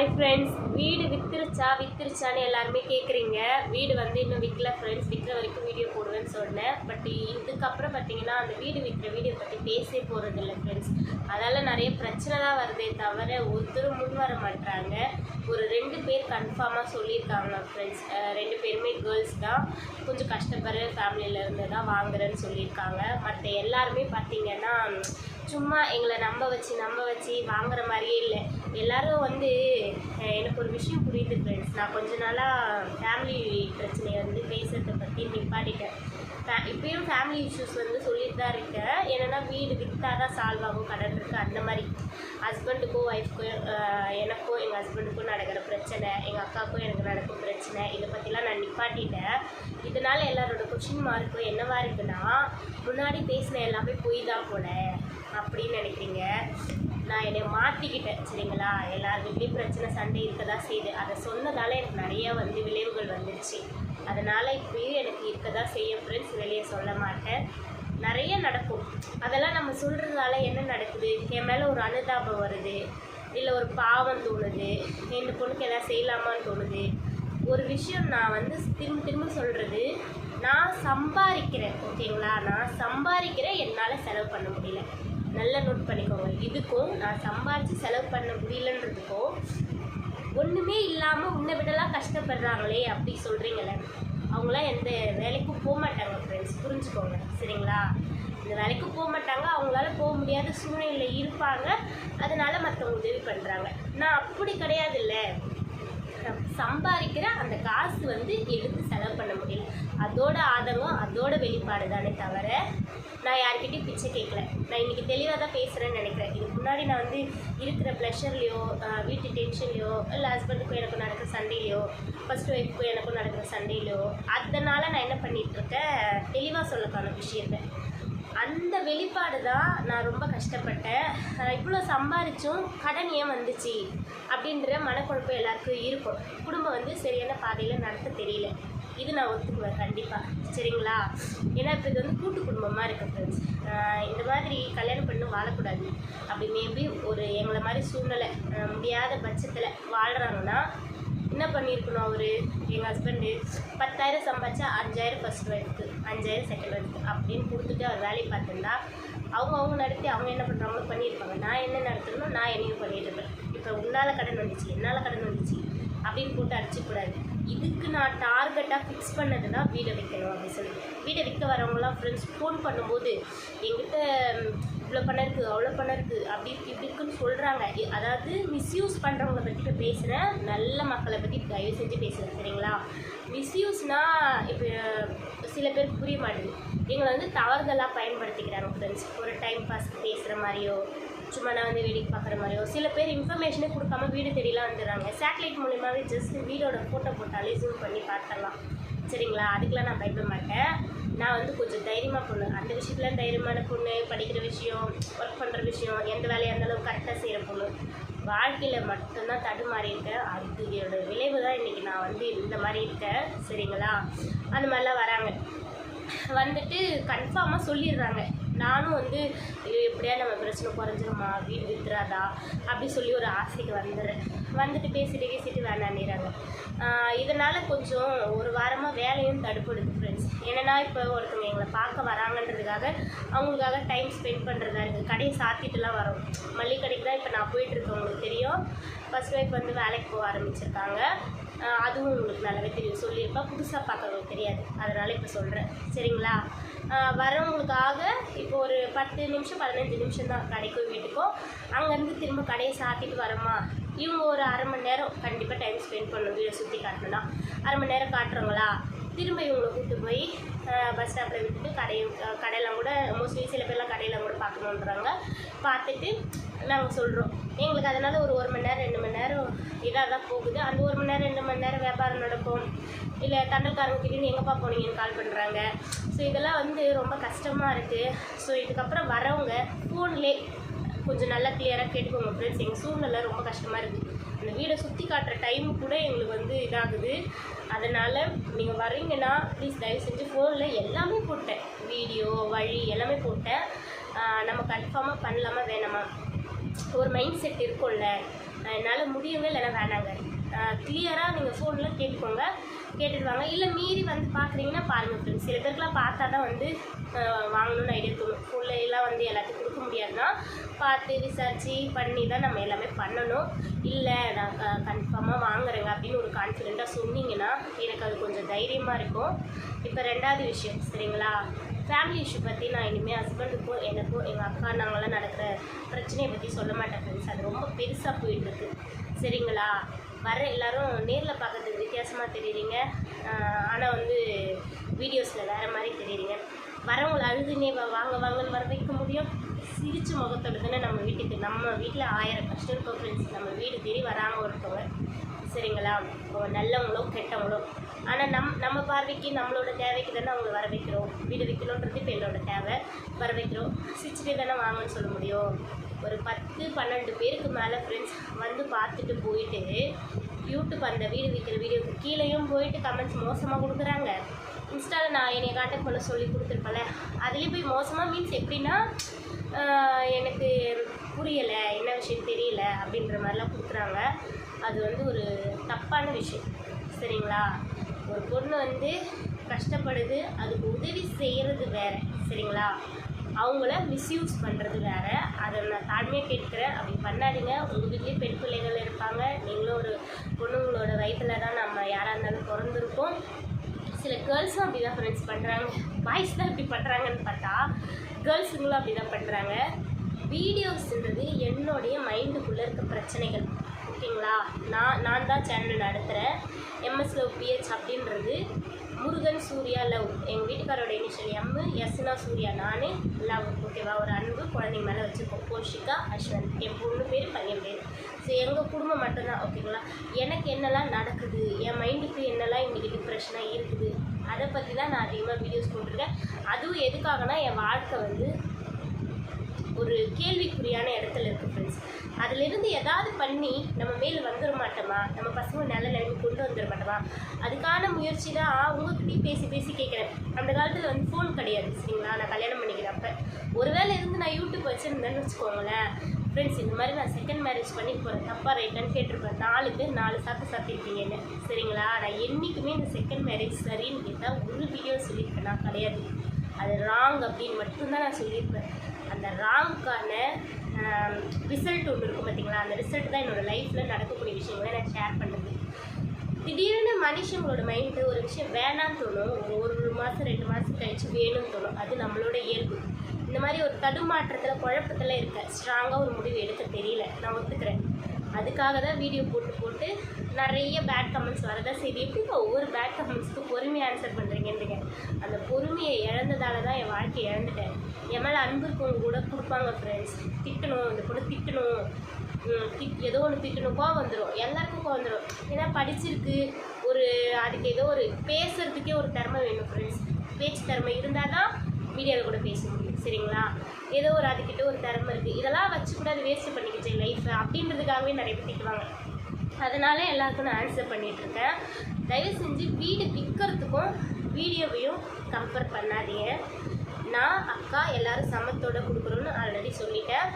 Hi friends வீடு வித்துருச்சா வித்துருச்சான்னு எல்லாருமே கேட்குறீங்க வீடு வந்து இன்னும் விற்கல ஃப்ரெண்ட்ஸ் விற்கிற வரைக்கும் வீடியோ போடுவேன்னு சொன்னேன். பட் இதுக்கப்புறம் பார்த்தீங்கன்னா அந்த வீடு விற்கிற வீடியோ பற்றி பேசவே போகிறது இல்லை ஃப்ரெண்ட்ஸ் அதால் நிறைய பிரச்சனை தான் வருதே தவிர ஒருத்தரும் முன் வர மாட்டாங்க ஒரு ரெண்டு பேர் கன்ஃபார்மாக சொல்லியிருக்காங்க ஃப்ரெண்ட்ஸ் ரெண்டு பேருமே கேர்ள்ஸ் தான். கொஞ்சம் கஷ்டப்படுற ஃபேமிலியிலேருந்து தான் வாங்குறேன்னு சொல்லியிருக்காங்க. மற்ற எல்லாருமே பார்த்தீங்கன்னா சும்மா எங்களை நம்ப வச்சு நம்ப வச்சு வாங்குற மாதிரியே இல்லை. எல்லாரும் வந்து எனக்கு ஒரு விஷயம் புரியுது ஃப்ரெண்ட்ஸ் நான் கொஞ்ச நாளாக ஃபேமிலி பிரச்சனையை வந்து பேசுறதை பற்றி நிப்பாட்டிட்டேன். ஃபே- இப்பயும் ஃபேமிலி இஷ்யூஸ் வந்து சொல்லிட்டு தான் இருக்கேன். என்னென்னா வீடு விற்றா தான் சால்வ் ஆகும் கடன் இருக்குது அந்த மாதிரி. ஹஸ்பண்டுக்கும் ஒய்ஃப்க்கும் எனக்கும் எங்கள் ஹஸ்பண்டுக்கும் நடக்கிற பிரச்சனை எங்கள் அக்காவுக்கும் எனக்கு நடக்கும் பிரச்சனை இதை பற்றிலாம் நான் நிப்பாட்டிட்டேன். இதனால் எல்லாரோட கொஷின் மார்க்கும் என்னவாக இருக்குன்னா முன்னாடி பேசின எல்லாமே பொய் தான் போல அப்படின்னு நினைக்கிறீங்க? நான் என்னை மாற்றிக்கிட்டேன் சரிங்களா? எல்லார் பிரச்சனை சண்டை இருக்க தான் செய்யுது. அதை சொன்னதால எனக்கு நிறைய வந்து விளைவுகள் வந்துருச்சு. அதனால் இப்பயும் எனக்கு இருக்க தான் செய்யும் ஃப்ரெண்ட்ஸ் வெளியே சொல்ல மாட்டேன். நிறைய நடக்கும். அதெல்லாம் நம்ம சொல்கிறதால என்ன நடக்குது? என் மேலே ஒரு அனுதாபம் வருது. இல்லை ஒரு பாவம் தோணுது. இந்த பொண்ணுக்கு எதாவது செய்யலாமான்னு தோணுது. ஒரு விஷயம் நான் வந்து திரும்ப திரும்ப சொல்கிறது நான் சம்பாதிக்கிறேன் ஓகேங்களா நான் சம்பாதிக்கிறேன் என்னால் செலவு பண்ண முடியல. நல்லா நோட் பண்ணிக்கோங்க. இதுக்கும் நான் சம்பாதிச்சு செலவு பண்ண முடியலன்றதுக்கும் ஒன்றுமே இல்லாமல் உன்னை விடலாம் கஷ்டப்படுறாங்களே அப்படி சொல்கிறீங்களே அவங்களாம் எந்த வேலைக்கும் போக மாட்டாங்க ஃப்ரெண்ட்ஸ் புரிஞ்சுக்கோங்க. சரிங்களா? இந்த வேலைக்கு போக மாட்டாங்க. அவங்களால போக முடியாத சூழ்நிலையில் இருப்பாங்க. அதனால மற்றவங்க உதவி பண்ணுறாங்க நான் அப்படி கிடையாதுல்ல. நம்ம சம்பாதிக்கிற அந்த காசு வந்து எடுத்து செலவு பண்ண முடியல. அதோட ஆதங்கம் அதோட வெளிப்பாடு தானே தவிர நான் யார்கிட்டையும் பிச்சை கேட்கல. நான் இன்றைக்கி தெளிவாக தான் பேசுகிறேன்னு நினைக்கிறேன். இதுக்கு முன்னாடி நான் வந்து இருக்கிற ப்ளஷர்லையோ வீட்டு டென்ஷன்லையோ இல்லை ஹஸ்பண்டுக்கும் எனக்கும் நடக்கிற சண்டையிலையோ ஃபர்ஸ்ட் ஒய்ஃப்க்கும் எனக்கும் நடக்கிற சண்டையிலையோ அதனால் நான் என்ன பண்ணிகிட்ருக்கேன் தெளிவாக சொல்லக்கான விஷயத்தை. அந்த வெளிப்பாடு தான் நான் ரொம்ப கஷ்டப்பட்டேன். இவ்வளோ சம்பாரிச்சும் கடன் ஏன் வந்துச்சு? அப்படின்ற மனக்குழப்பம் எல்லாருக்கும் இருக்கும். குடும்பம் வந்து சரியான பாதையில் நடத்த தெரியல. இது நான் ஒத்துக்குவேன் கண்டிப்பாக சரிங்களா? ஏன்னா இப்போ இது வந்து கூட்டு குடும்பமாக இருக்கு ஃப்ரெண்ட்ஸ் இந்த மாதிரி கல்யாணம் பண்ணி வாழக்கூடாது. அப்படி மேபி ஒரு எங்களை மாதிரி சூழ்நிலை முடியாத பட்சத்தில் வாழ்கிறாங்கன்னா என்ன பண்ணியிருக்கணும் அவர்? எங்கள் ஹஸ்பண்டு பத்தாயிரம் சம்பாதிச்சா அஞ்சாயிரம் ஃபஸ்ட் ஒய்ஃப்க்கு அஞ்சாயிரம் செகண்ட் ஒய்ஃப்க்கு அப்படின்னு கொடுத்துட்டு அவர் வேலையை பார்த்துருந்தா அவங்க அவங்க நடத்தி அவங்க என்ன பண்ணுறாங்களோ பண்ணியிருப்பாங்க. நான் என்ன நடத்தணும் நான் என்னையும் பண்ணிட்டு இருப்பேன். இப்போ உன்னால் கடன் வந்துச்சு என்னால் கடன் வந்துச்சு அப்படின்னு போட்டு அடிச்சுக்கூடாது இதுக்கு நான் டார்கெட்டாக ஃபிக்ஸ் பண்ணது வீடை விற்கணும் அப்படின்னு சொல்லி. வீடை விற்க வரவங்களாம் ஃப்ரெண்ட்ஸ் ஃபோன் பண்ணும்போது எங்கிட்ட இவ்வளோ பணம் இருக்குது அவ்வளோ பணம் இருக்குது அப்படி இப்படி இருக்குன்னு சொல்கிறாங்க அதாவது மிஸ்யூஸ் பண்ணுறவங்களை பற்றி இப்போ பேசுகிறேன் நல்ல மக்களை பற்றி தயவு செஞ்சு பேசுகிறேன் சரிங்களா? மிஸ்யூஸ்னால் இப்போ சில பேருக்கு புரிய மாட்டேங்குது எங்களை வந்து தவறுதலாக பயன்படுத்திக்கிறாங்க ஃப்ரெண்ட்ஸ் ஒரு டைம் பாஸ்க்கு பேசுகிற மாதிரியோ சும்மா நான் வந்து வேடிக்கை பார்க்குற மாதிரியோ சில பேர் இன்ஃபர்மேஷனே கொடுக்காம வீடு தெரியலாம் வந்துடுறாங்க. சேட்டலைட் மூலியமாகவே ஜஸ்ட் வீடோட ஃபோட்டோ போட்டாலே ஜூம் பண்ணி பார்த்துடலாம். சரிங்களா? அதுக்கெலாம் நான் பயப்பட மாட்டேன். நான் வந்து கொஞ்சம் தைரியமாக பொண்ணு. அந்த விஷயத்தில் தைரியமான பொண்ணு படிக்கிற விஷயம் ஒர்க் பண்ணுற விஷயம் எந்த வேலையாக இருந்தாலும் கரெக்டாக செய்கிற பொண்ணு. வாழ்க்கையில் மட்டும்தான் தடுமாறி இருக்கேன். அதோட விளைவு தான் இன்றைக்கி நான் வந்து இந்த மாதிரி இருக்கேன். சரிங்களா? அந்த மாதிரிலாம் வராங்க. வந்துட்டு கன்ஃபார்மாக சொல்லிடுறாங்க. நானும் வந்து ஐயோ, எப்படியா நம்ம பிரச்சனை குறைஞ்சிருமா? வீடு வித்துறாதா? அப்படி சொல்லி ஒரு ஆசைக்கு வந்துடுறேன். வந்துட்டு பேசிட்டு பேசிட்டு வேணான்னிறாங்க இதனால் கொஞ்சம் ஒரு வாரமாக வேலையும் தடுப்படுது ஃப்ரெண்ட்ஸ் என்னன்னா இப்போ ஒருத்தவங்க எங்களை பார்க்க வராங்கன்றதுக்காக அவங்களுக்காக டைம் ஸ்பெண்ட் பண்ணுறதா இருக்குது கடையை சாத்திட்டுலாம் வரோம். மல்லிகடைக்கு தான் இப்போ நான் போயிட்டுருக்கேன் உங்களுக்கு தெரியும். ஃபஸ்ட் ஒய்ஃப் வந்து வேலைக்கு போக ஆரம்பிச்சிருக்காங்க. அதுவும் உங்களுக்கு நல்லாவே தெரியும். சொல்லியிருப்பா. புதுசாக பார்க்கறவங்களுக்கு தெரியாது. அதனால் இப்போ சொல்கிறேன் சரிங்களா? வரவங்களுக்காக இப்போ ஒரு பத்து நிமிஷம் பதினஞ்சு நிமிஷம் தான் கடைக்கும் வீட்டுக்கும் அங்கேருந்து திரும்ப கடையை சாத்திட்டு வரோமா? இவங்க ஒரு அரை மணி நேரம் கண்டிப்பாக டைம் ஸ்பெண்ட் பண்ணணும். வீடை சுற்றி காட்டணும்னா. அரை மணி நேரம் காட்டுறவங்களா திரும்ப இவங்களை கூப்பிட்டு போய் பஸ் ஸ்டாப்பில் விட்டுட்டு கடையும் கடையெல்லாம் கூட மோஸ்ட்லி சில பேர்லாம் கடையெல்லாம் கூட பார்க்கணுன்றாங்க. பார்த்துட்டு நாங்கள் சொல்கிறோம் எங்களுக்கு அதனால் ஒரு ஒரு மணி நேரம் ரெண்டு மணி நேரம் இதாக தான் போகுது. அந்த ஒரு மணி நேரம் ரெண்டு மணி நேரம் வியாபாரம் நடக்கும் இல்லை தண்டல்காரங்க திடீர்னு எங்கப்பா போனீங்கன்னு கால் பண்ணுறாங்க ஸோ இதெல்லாம் வந்து ரொம்ப கஷ்டமாக இருக்குது ஸோ இதுக்கப்புறம் வரவங்க ஃபோன்லேயே கொஞ்சம் நல்லா கிளியராக கேட்டுக்கோங்க ஃப்ரெண்ட்ஸ் எங்கள் சூழ்நிலை ரொம்ப கஷ்டமாக இருக்குது அந்த வீடை சுற்றி காட்டுற டைம் கூட எங்களுக்கு வந்து இதாகுது. அதனால் நீங்கள் வரீங்கன்னா ப்ளீஸ் தயவு செஞ்சு ஃபோனில் எல்லாமே போட்டேன். வீடியோ வழி எல்லாமே போட்டேன். நம்ம கன்ஃபார்மாக பண்ணலாமா வேணாமா? ஒரு மைண்ட் செட் இருக்கும்ல. என்னால் முடியுங்க இல்லைன்னா வேணாங்க. கிளியராக நீங்கள் ஃபோனில் கேட்டுக்கோங்க. கேட்டுடுவாங்க இல்லை மீறி வந்து பார்க்குறீங்கன்னா பாருங்கள் ஃப்ரெண்ட்ஸ் சில பேருக்குலாம் பார்த்தா தான் வந்து வாங்கணும்னு ஐடியா தோணும். ஃபோனில் எல்லாம் வந்து எல்லாத்தையும் கொடுக்க முடியாதுன்னா பார்த்து விசாரித்து பண்ணி தான் நம்ம எல்லாமே பண்ணணும். இல்லை நான் கன்ஃபார்மாக வாங்குறேங்க அப்படின்னு ஒரு கான்ஃபிடெண்ட்டாக சொன்னீங்கன்னா எனக்கு அது கொஞ்சம் தைரியமாக இருக்கும். இப்போ ரெண்டாவது விஷயம் சரிங்களா? ஃபேமிலி இஷ்யூ பற்றி நான் இனிமேல் ஹஸ்பண்டுக்கும் எனக்கும் எங்கள் அக்கா நாங்களாம் நடக்கிற பிரச்சனையை பற்றி சொல்ல மாட்டேன் ஃப்ரெண்ட்ஸ் அது ரொம்ப பெருசாக போயிட்டுருக்கு சரிங்களா? வர எல்லாரும் நேரில் பார்க்கறதுக்கு வித்தியாசமாக தெரியுறீங்க ஆனால் வந்து வீடியோஸில் வேறு மாதிரி தெரியுறீங்க வரவங்களை அழுதுனே வா வாங்க வாங்கன்னு வர வைக்க முடியும். சிரிச்ச முகத்தோட தானே நம்ம வீட்டுக்கு நம்ம வீட்டில் ஆயிரம் கஷ்டம் இருக்கும் ஃப்ரெண்ட்ஸ் நம்ம வீடு தேடி வராங்க ஒருத்தவங்க. சரிங்களா? அவங்க நல்லவங்களோ கெட்டவங்களோ. ஆனால் நம் நம்ம பார்வைக்கு நம்மளோட தேவைக்கு தானே அவங்கள வர வைக்கிறோம். வீடு வைக்கணுன்றது இப்போ என்னோட தேவை. வர வைக்கிறோம். சிரிச்சுட்டே தானே வாங்கன்னு சொல்ல முடியும். ஒரு பத்து பன்னெண்டு பேருக்கு மேலே ஃப்ரெண்ட்ஸ் வந்து பார்த்துட்டு போயிட்டு யூடியூப் அந்த வீடு விற்கிற வீடியோக்கு கீழேயும் போயிட்டு கமெண்ட்ஸ் மோசமாக கொடுக்குறாங்க. இன்ஸ்டாவில் நான் என்னை காண்டாக்ட் பண்ண சொல்லி கொடுத்துருப்பேன்ல அதுலேயும் போய் மோசமாக மீன்ஸ் எப்படின்னா எனக்கு புரியலை என்ன விஷயம் தெரியல அப்படின்ற மாதிரிலாம் கொடுக்குறாங்க. அது வந்து ஒரு தப்பான விஷயம் சரிங்களா? ஒரு பொண்ணு வந்து கஷ்டப்படுது அதுக்கு உதவி செய்கிறது வேறு சரிங்களா? அவங்கள மிஸ்யூஸ் பண்ணுறது வேற. அதை நான் தாழ்மையாக கேட்குறேன். அப்படி பண்ணாதீங்க. உங்கள் வீட்லேயும் பெண் பிள்ளைகள் இருப்பாங்க. நீங்களும் ஒரு பொண்ணுங்களோட வயிற்றில் தான் நம்ம யாராக இருந்தாலும் பிறந்திருப்போம். சில கேர்ள்ஸும் அப்படி தான் ஃப்ரெண்ட்ஸ் பண்ணுறாங்க பாய்ஸ் தான் இப்படி பண்ணுறாங்கன்னு பார்த்தா கேர்ள்ஸுங்களும் அப்படி தான் பண்ணுறாங்க வீடியோஸ்ன்றது என்னுடைய மைண்டுக்குள்ளே இருக்க பிரச்சனைகள். ஓகேங்களா? நான் நான் தான் சேனல் நடத்துகிறேன் எம்எஸ் லவ் பிஹெச் அப்படின்றது முருகன் சூர்யா லவ். எங்கள் வீட்டுக்காரோட இனிஷியல் எம்மு எஸ்னா சூர்யா நான் லவ் ஓகேவா ஒரு அன்பு குழந்தைங்க மேலே வச்சுருக்கோம். போஷிகா அஸ்வந்த் என் பொண்ணு பேர் பையன் பேர் ஸோ எங்கள் குடும்பம் மட்டும்தான் ஓகேங்களா எனக்கு என்னெல்லாம் நடக்குது? என் மைண்டுக்கு என்னெல்லாம் இன்றைக்கி டிப்ரெஷனாக இருக்குது? அதை பற்றி தான் நான் அதிகமாக வீடியோஸ் போட்டிருக்கேன். அதுவும் எதுக்காகனா என் வாழ்க்கை வந்து ஒரு கேள்விக்குறியான இடத்துல இருக்குது ஃப்ரெண்ட்ஸ் அதிலிருந்து எதாவது பண்ணி நம்ம மேல் வந்துட மாட்டோமா? நம்ம பசங்க நல்ல நிலைமை கொண்டு வந்துட மாட்டோமா? அதுக்கான முயற்சி தான் உங்ககிட்டயும் பேசி பேசி கேட்குறேன். அந்த காலத்தில் வந்து ஃபோன் கிடையாது சரிங்களா? நான் கல்யாணம் பண்ணிக்கிறப்ப. ஒருவேளை இருந்து நான் யூடியூப் வச்சுருந்தேன்னு வச்சுக்கோங்களேன். ஃப்ரெண்ட்ஸ் இந்த மாதிரி நான் செகண்ட் மேரேஜ் பண்ணி போகிறேன் தப்பாக ரைட்டான்னு கேட்டிருப்பேன். நாலு பேர் நாலு சாப்பிட்டு சாப்பிட்டுருப்பீங்கன்னு சரிங்களா? நான் என்றைக்குமே இந்த செகண்ட் மேரேஜ் சரின்னு கேட்டால் ஒரு வீடியோ சொல்லியிருக்கேன் நான் கிடையாது. அது ராங் அப்படின்னு மட்டும்தான் நான் சொல்லியிருப்பேன். அந்த ராம்க்கான ரிசல்ட் ஒன்று இருக்கும் பார்த்தீங்களா அந்த ரிசல்ட் தான் என்னோடய லைஃப்பில் நடக்கக்கூடிய விஷயங்களை நான் ஷேர் பண்ணுறது திடீர்னு மனுஷங்களோட மைண்டு ஒரு விஷயம் வேணான்னு தோணும். ஒரு ஒரு மாதம் ரெண்டு மாதம் கழிச்சு வேணும்னு தோணும். அது நம்மளோட இயல்பு. இந்த மாதிரி ஒரு தடுமாற்றத்தில் குழப்பத்தில் இருக்க ஸ்ட்ராங்காக ஒரு முடிவு எடுக்க தெரியல. நான் ஒத்துக்கிறேன். அதுக்காக தான் வீடியோ போட்டு போட்டு நிறைய பேட் கமெண்ட்ஸ் வரதான் சரி எப்படி ஒவ்வொரு பேட் கமெண்ட்ஸ்க்கு பொறுமையாக ஆன்சர் பண்ணுறீங்கன்றீங்க அந்த பொறுமையை இழந்ததால தான் என் வாழ்க்கையை இழந்துட்டேன். என் மேலே அன்பு இருக்கவங்க கூட கொடுப்பாங்க ஃப்ரெண்ட்ஸ் திட்டணும் இந்த பொண்ணு திட்டணும். திட் ஏதோ ஒன்று திட்டணும் வந்துடும் எல்லாருக்கும் வந்துடும் ஏன்னா படிச்சிருக்கு ஒரு அதுக்கு ஏதோ ஒரு பேசுறதுக்கே ஒரு திறமை வேணும் ஃப்ரெண்ட்ஸ் பேச்சு திறமை இருந்தால் தான் மீடியாவில் கூட பேச முடியும். சரிங்களா? ஏதோ ஒரு அதுக்கிட்ட ஒரு திறமை இருக்குது இதெல்லாம் கூட அது வேஸ்ட் பண்ணிக்கிச்சு லைஃப்பை அப்படின்றதுக்காகவே நிறைய பேர் திட்டுவாங்க. அதனால எல்லாருக்கும் நான் ஆன்சர் பண்ணிட்டு இருக்கேன் தயவு செஞ்சு வீடு விற்கிறதுக்கும் வீடியோவையும் கம்பேர் பண்ணாதீங்க. நான் அக்கா எல்லாரும் சமத்தோட கொடுக்குறோன்னு ஆல்ரெடி சொல்லிட்டேன்.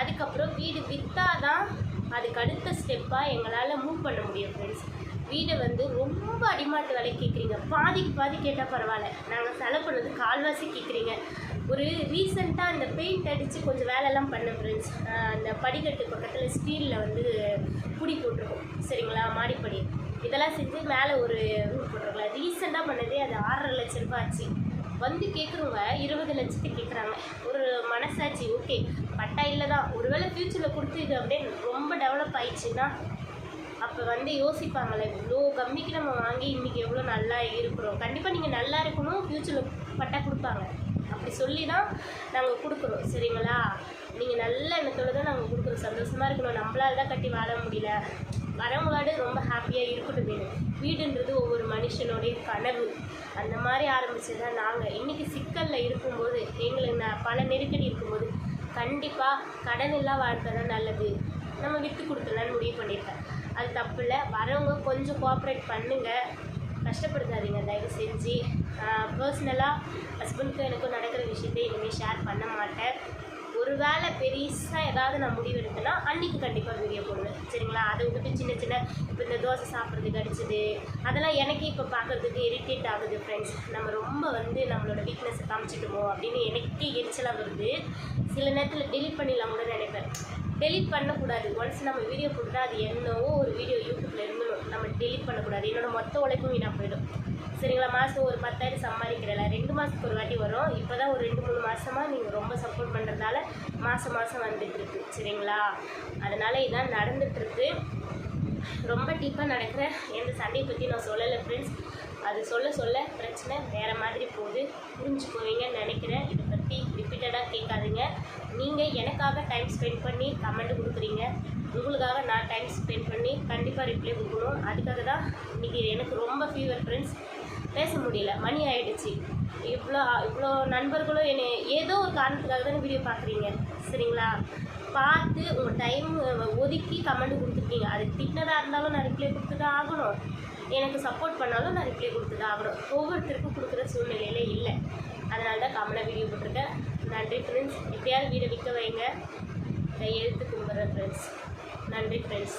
அதுக்கப்புறம் வீடு விற்றாதான் அதுக்கு அடுத்த ஸ்டெப்பாக எங்களால் மூவ் பண்ண முடியும் ஃப்ரெண்ட்ஸ் வீடை வந்து ரொம்ப அடிமாட்டு விலை கேட்குறீங்க பாதிக்கு பாதி கேட்டால் பரவாயில்ல. நாங்கள் செலவு பண்ணது கால்வாசி கேட்குறீங்க ஒரு ரீசெண்டாக அந்த பெயிண்ட் அடித்து கொஞ்சம் வேலையெல்லாம் பண்ணேன் ஃப்ரெண்ட்ஸ் அந்த படிக்கட்டு பக்கத்தில் ஸ்டீலில் வந்து புடி போட்டிருக்கோம். சரிங்களா? மாடிப்படி. இதெல்லாம் செஞ்சு மேலே ஒரு ரூம் போட்டிருக்கலாம் ரீசெண்டாக பண்ணதே அது ஆறரை லட்ச ரூபாய் ஆச்சு. வந்து கேட்குறவங்க இருபது லட்சத்துக்கு கேட்குறாங்க ஒரு மனசாட்சி ஓகே பட்டா இல்லை தான். ஒருவேளை ஃப்யூச்சரில் கொடுத்து இது அப்படியே ரொம்ப டெவலப் ஆயிடுச்சுன்னா அப்போ வந்து யோசிப்பாங்களே இவ்வளோ கம்மிக்கு நம்ம வாங்கி இன்றைக்கி எவ்வளோ நல்லா இருக்கிறோம். கண்டிப்பாக நீங்கள் நல்லா இருக்கணும் ஃப்யூச்சரில் பட்டா கொடுப்பாங்க. அப்படி சொல்லி தான் நாங்கள் கொடுக்குறோம் சரிங்களா? நீங்கள் நல்ல எண்ணத்தோடு தான் நாங்கள் கொடுக்குறோம் சந்தோஷமாக இருக்கணும். நம்மளால தான் கட்டி வாழ முடியல. வரவங்களோட ரொம்ப ஹாப்பியாக இருக்கட்டும் வேணும். வீடுன்றது ஒவ்வொரு மனுஷனுடைய கனவு. அந்த மாதிரி ஆரம்பித்தது தான் நாங்கள் இன்றைக்கி சிக்கலில் இருக்கும்போது எங்களுக்கு நான் பல நெருக்கடி இருக்கும்போது கண்டிப்பாக கடன் இல்லா வாழ்க்கை தான் நல்லது. நம்ம விற்று கொடுத்துடலான்னு முடிவு பண்ணியிருக்கேன். அது தப்பு இல்லை. வரவங்க கொஞ்சம் கோஆப்ரேட் பண்ணுங்கள் கஷ்டப்படுத்தாதீங்க. தயவு செஞ்சு பர்சனலாக ஹஸ்பண்ட்க்கும் எனக்கும் நடக்கிற விஷயத்தை இனிமேல் ஷேர் பண்ண மாட்டேன். ஒரு வேளை பெருசாக ஏதாவது நான் முடிவு எடுத்தேன்னா அன்றைக்கி கண்டிப்பாக வீடியோ போடுவேன். சரிங்களா? அதை விட்டுட்டு சின்ன சின்ன இப்போ இந்த தோசை சாப்பிட்றதுக்கு அடிச்சது அதெல்லாம் எனக்கே இப்போ பார்க்கறதுக்கு இரிட்டேட் ஆகுது ஃப்ரெண்ட்ஸ் நம்ம ரொம்ப வந்து நம்மளோட வீக்னஸை காமிச்சிட்டுமோ அப்படின்னு எனக்கே எரிச்சலாக வருது. சில நேரத்தில் டெலிட் பண்ணிடலாம் கூட நினைப்பேன். டெலிட் பண்ணக்கூடாது. ஒன்ஸ் நம்ம வீடியோ போட்டுட்டா அது என்னவோ ஒரு வீடியோ யூடியூப்பில் இருந்துடும் நம்ம டெலிட் பண்ணக்கூடாது. என்னோட மொத்த உழைப்பும் வீணாக போயிடும். சரிங்களா? மாதம் ஒரு பத்தாயிரம் சம்பாதிக்கிறல. ரெண்டு மாதத்துக்கு ஒரு வாட்டி வரும். இப்போ தான் ஒரு ரெண்டு மூணு மாதமாக நீங்கள் ரொம்ப சப்போர்ட் பண்ணுறதால மாதம் மாதம் வந்துட்டுருக்கு சரிங்களா? அதனால் இதான் நடந்துகிட்ருக்கு ரொம்ப டீப்பாக நடக்கிற எந்த சண்டையை பற்றி நான் சொல்லலை ஃப்ரெண்ட்ஸ் அது சொல்ல சொல்ல பிரச்சனை வேறு மாதிரி போகுது. புரிஞ்சு போவீங்கன்னு நினைக்கிறேன். இதை பற்றி ரிலேட்டடாக கேட்காதீங்க. நீங்கள் எனக்காக டைம் ஸ்பெண்ட் பண்ணி கமெண்ட் கொடுக்குறீங்க. உங்களுக்காக நான் டைம் ஸ்பெண்ட் பண்ணி கண்டிப்பாக ரிப்ளை கொடுக்கணும். அதுக்காக தான் இன்றைக்கி எனக்கு ரொம்ப ஃபீவர் ஃப்ரெண்ட்ஸ் பேச முடியல. மணி ஆகிடுச்சு இவ்வளோ இவ்வளோ நண்பர்களும் என்னை ஏதோ ஒரு காரணத்துக்காக தானே வீடியோ பார்க்குறீங்க. சரிங்களா? பார்த்து உங்கள் டைம் ஒதுக்கி கமெண்ட் கொடுத்துருக்கீங்க. அது திட்டினதாக இருந்தாலும் நான் ரிப்ளை கொடுத்து தான் ஆகணும். எனக்கு சப்போர்ட் பண்ணாலும் நான் ரிப்ளை கொடுத்து தான் ஆகணும். ஒவ்வொருத்தருக்கும் கொடுக்குற சூழ்நிலையில இல்லை. அதனால தான் கமெண்டாக வீடியோ போட்டிருக்கேன். நன்றி ஃப்ரெண்ட்ஸ் எப்படியாவது வீடை விற்க வைங்க. கையெழுத்து கும்பிட்றேன் ஃப்ரெண்ட்ஸ் நன்றி ஃப்ரெண்ட்ஸ்